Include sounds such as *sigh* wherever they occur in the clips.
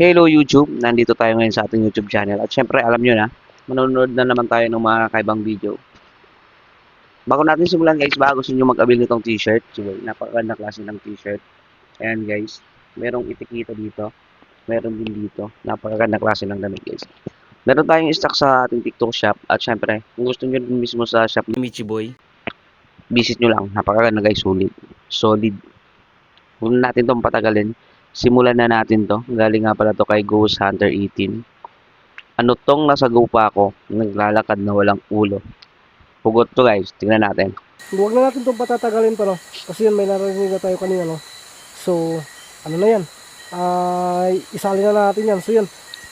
Hello YouTube, nandito tayo ngayon sa ating YouTube channel. At syempre, alam nyo na, manonood na naman tayo ng mga kakaibang video. Bago natin simulan guys, baka gusto nyo mag-abil nitong t-shirt. Sige, napakaganda klase ng t-shirt. Ayan guys, merong itikita dito. Meron din dito. Napakaganda klase ng damit guys. Meron tayong stock sa ating TikTok shop. At syempre, kung gusto nyo din mismo sa shop ni Michi Boy, visit nyo lang. Napakaganda guys, solid. Solid. Huwag na natin itong patagalin. Simulan na natin to. Galing nga pala to kay Ghost Hunter 18. Ano tong nasa gupa ko, naglalakad na walang ulo. Pugot to guys, tingnan natin. Huwag na natin itong patatagalin pa, no? Kasi yun, may narinig na tayo kanina, no? So, ano na yan? Ay, isali na natin yan. So, yun.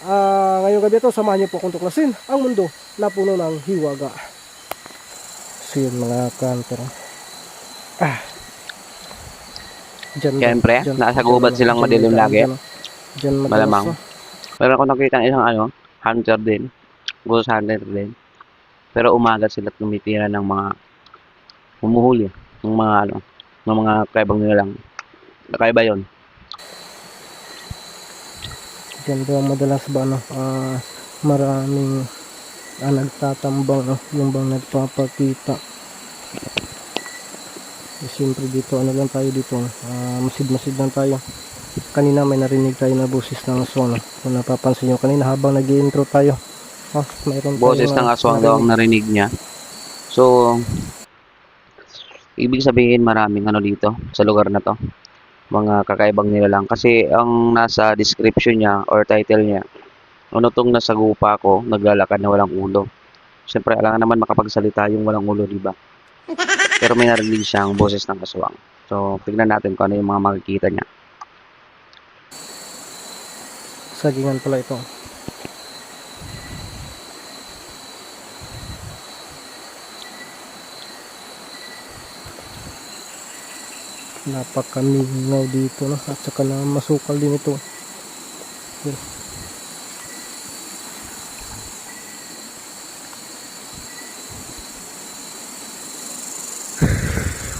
Ah, ngayong gabi ito, samahan niyo po akong tuklasin ang mundo na puno ng hiwaga. So, yun, mga kantor. Ah. Diyan, Siyempre, diyan, nasa gubat lang, silang madilim lang, lagi. diyan, Diyan madalas, Malamang. no? Meron ako nakita isang ano, hunter din. Ghost hunter din. Pero umaga sila tumitira ng mga humuhuli. Ng mga ano, ng mga kaibang nila lang. Kakaiba yun. Diyan daw madalas ba no, ah, maraming ah, nagtatambang no, yung bang nagpapakita. Eh, Siyempre dito, ano lang tayo dito, ah, masid-masid lang tayo. Kanina may narinig tayo na boses ng aswang. No? Kung napapansin nyo kanina habang nag intro tayo. Ah, mayroon Boses ng aswang daw ang narinig niya. So, ibig sabihin maraming ano dito sa lugar na to. Mga kakaibang nila lang. Kasi ang nasa description niya or title niya, ano tong nasa gupa ko, naglalakad na walang ulo. Siyempre, alangan naman makapagsalita yung walang ulo, di ba? *laughs* Pero may narinig siyang boses ng aswang. So, tignan natin kung ano yung mga makikita niya. Sagingan pala ito. Napakamingaw dito no? at saka na masukal din ito. Yun.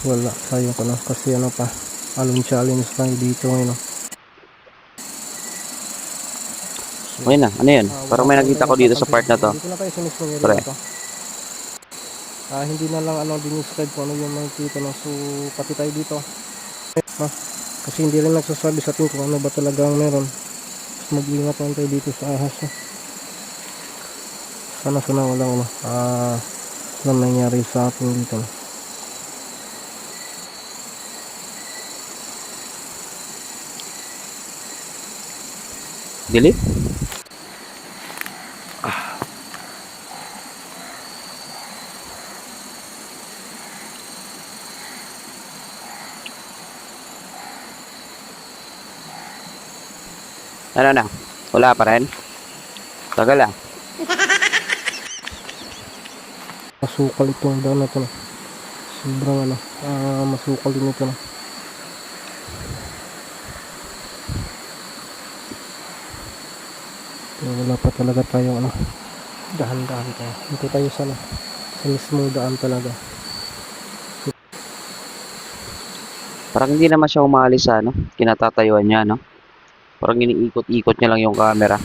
Wala tayo ko no? kasi ano pa alon challenge tayo dito ngayon no? Ayun na, ano yun? Ah, Parang may wala nakita ko dito sa part na to. Dito na tayo sa mismo area Pre. na. Ah, hindi na lang ano dinescribe kung ano yung makikita no. So, pati tayo dito. Ha? Kasi hindi rin nagsasabi sa atin kung ano ba talaga ang meron. Mas mag-iingat lang tayo dito sa ahas. No? Sana sana wala ano. Ah, na nangyari sa atin dito. No? Delete? Ano na? Wala pa rin? Tagal ah. Masukal itong daan na to. No? Sobrang ano. Ah, masukal din ito. No? Pero wala pa talaga tayong ano. Dahan-dahan tayo. Dito tayo sa ano. Sa mismong daan talaga. Parang hindi naman siya umalis sa ano, kinatatayuan niya, no? Parang iniikot-ikot niya lang yung camera.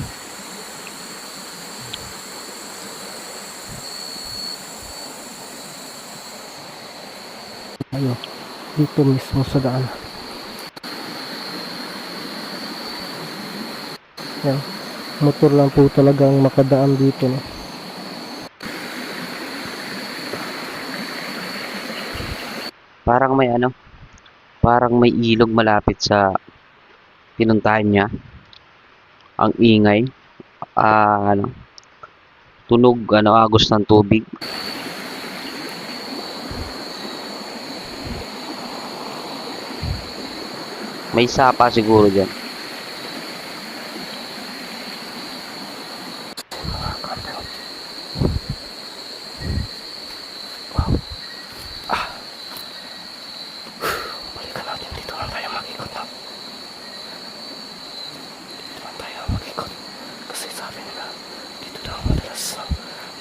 Ano. Dito mismo sa daan. Yan. Motor lang po talagang makadaan dito. No? Parang may ano, parang may ilog malapit sa pinuntahan niya. Ang ingay. Ah, ano, tunog, ano, agos ng tubig. May sapa siguro dyan.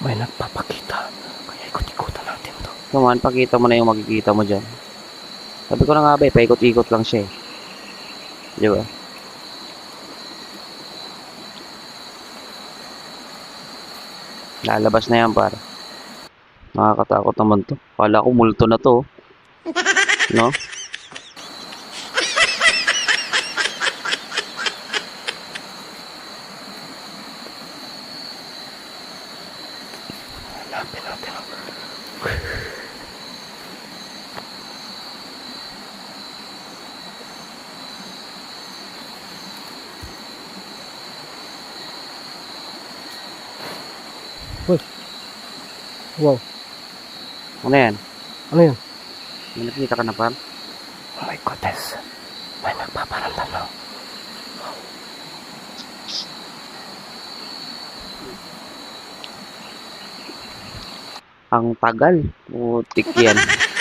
May nagpapakita. Kaya ikot-ikotan natin to. Naman, pakita mo na yung makikita mo dyan. Sabi ko na nga ba, paikot-ikot lang siya eh. Di ba? Lalabas na yan para. Nakakatakot naman to. Kala ko multo na to. Oh. No? Uy. Wow. Ano yan? Ano yun? May nakita ka na, par? Oh my goodness. May nagpaparamdam na. Ang tagal. Putik yan. *laughs*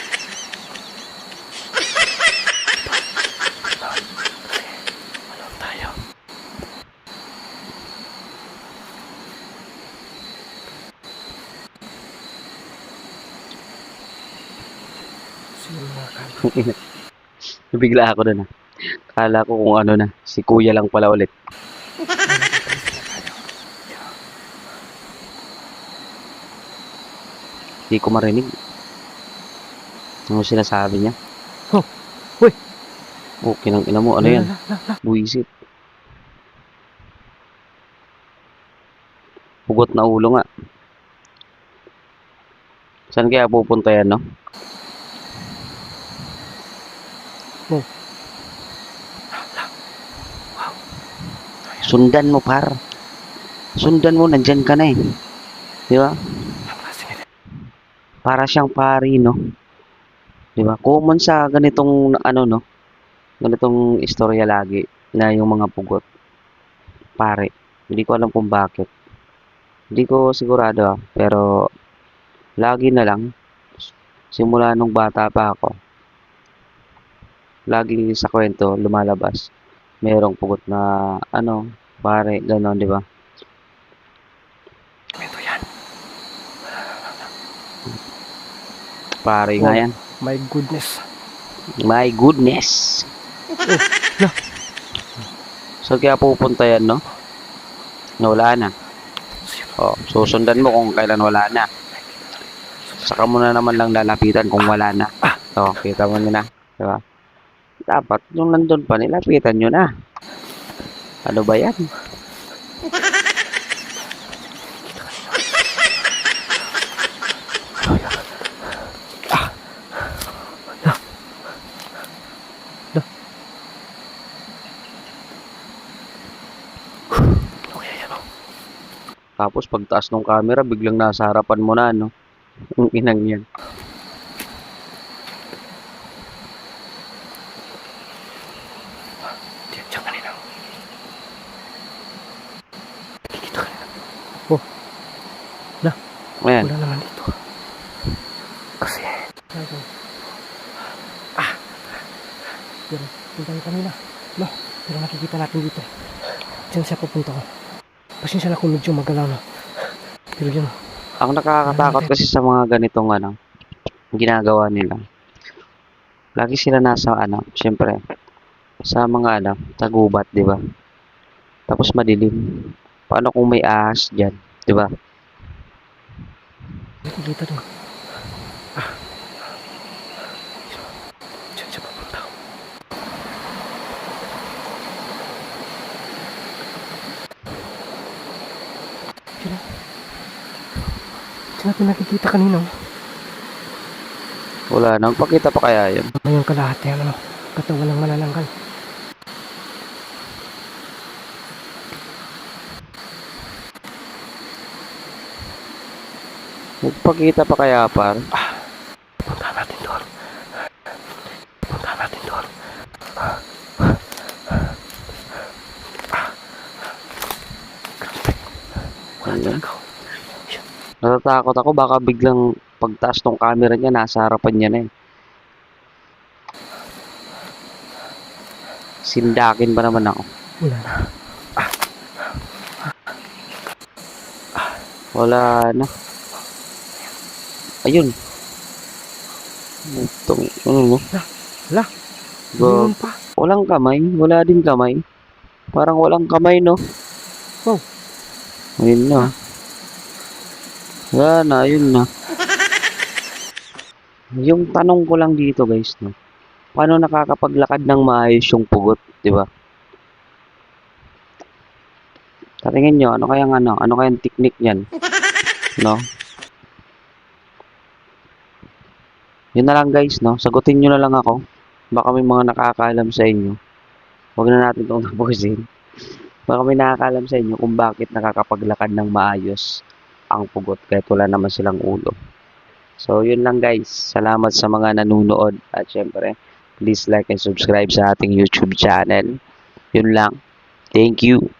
Nabigla ako doon, ah. Kala ko kung ano na. Si kuya lang pala ulit. Hindi ko marinig. Ano sinasabi niya? Oh, uy. Okay nang ina mo. Ano yan? Buisit. Pugot na ulo nga. Saan kaya pupunta yan, no? Oh. Sundan mo, par. Sundan mo, nandyan ka na eh. Di ba? Para siyang pari, no? Di ba? Common sa ganitong, ano, no? Ganitong istorya lagi na yung mga pugot. Pare. Hindi ko alam kung bakit. Hindi ko sigurado, ah. Pero, lagi na lang, simula nung bata pa ako, lagi sa kwento, lumalabas. Merong pugot na, ano, pare, gano'n, di ba? Ito yan. Pare nga Oh. yan. My goodness. My goodness! So, kaya pupunta yan, no? Na wala na. O, susundan mo kung kailan wala na. Saka mo na naman lang lalapitan kung wala na. O, kita mo na. Diba? Dapat, yung nandun pa, nilapitan nyo na. Ano ba yan? Tapos, pagtaas ng camera, biglang nasa harapan mo na, no? Yung inang yan. Diyan, diyan kanina. Dito kanina. Ayan. Wala naman dito. Kasi, ah, pero, yung tayo kanina, no, pero nakikita natin dito. Diyan siya pupunta ko. Pasensya na kung medyo magalaw na. Pero yun, Ang nakakatakot kasi sa mga ganitong ano, ginagawa nila. Lagi sila nasa ano, syempre, sa mga ano, tagubat, di ba? Tapos madilim. Paano kung may ahas dyan, di ba? Nakikita doon. Ah. Diyan siya pupunta. Diyan. Diyan natin nakikita kanina. Wala na, pakita pa kaya yun. Ngayong kalahati ang ano, katawan ng manananggal. Magpakita pa kaya par. Punta natin doon. Punta natin doon. Wala talaga. Natatakot ako, baka biglang pagtaas ng camera niya, nasa harapan niya na eh. Sindakin ba naman ako? Wala na. Wala na. Ayun. Itong, ano mo? Wala. Yun pa. Walang kamay. Wala din kamay. Parang walang kamay, no? Wow. Ayun na. Wala na, yun na. Yung tanong ko lang dito guys, no? Paano nakakapaglakad ng maayos yung pugot, di ba? Tatingin nyo, ano kayang ano, ano kayang technique niyan? No? Yun na lang guys, no? Sagutin nyo na lang ako. Baka may mga nakakaalam sa inyo. Huwag na natin itong *laughs* tapusin. Baka may nakakaalam sa inyo kung bakit nakakapaglakad ng maayos ang pugot kahit wala naman silang ulo. So, yun lang guys. Salamat sa mga nanonood. At syempre, please like and subscribe sa ating YouTube channel. Yun lang. Thank you.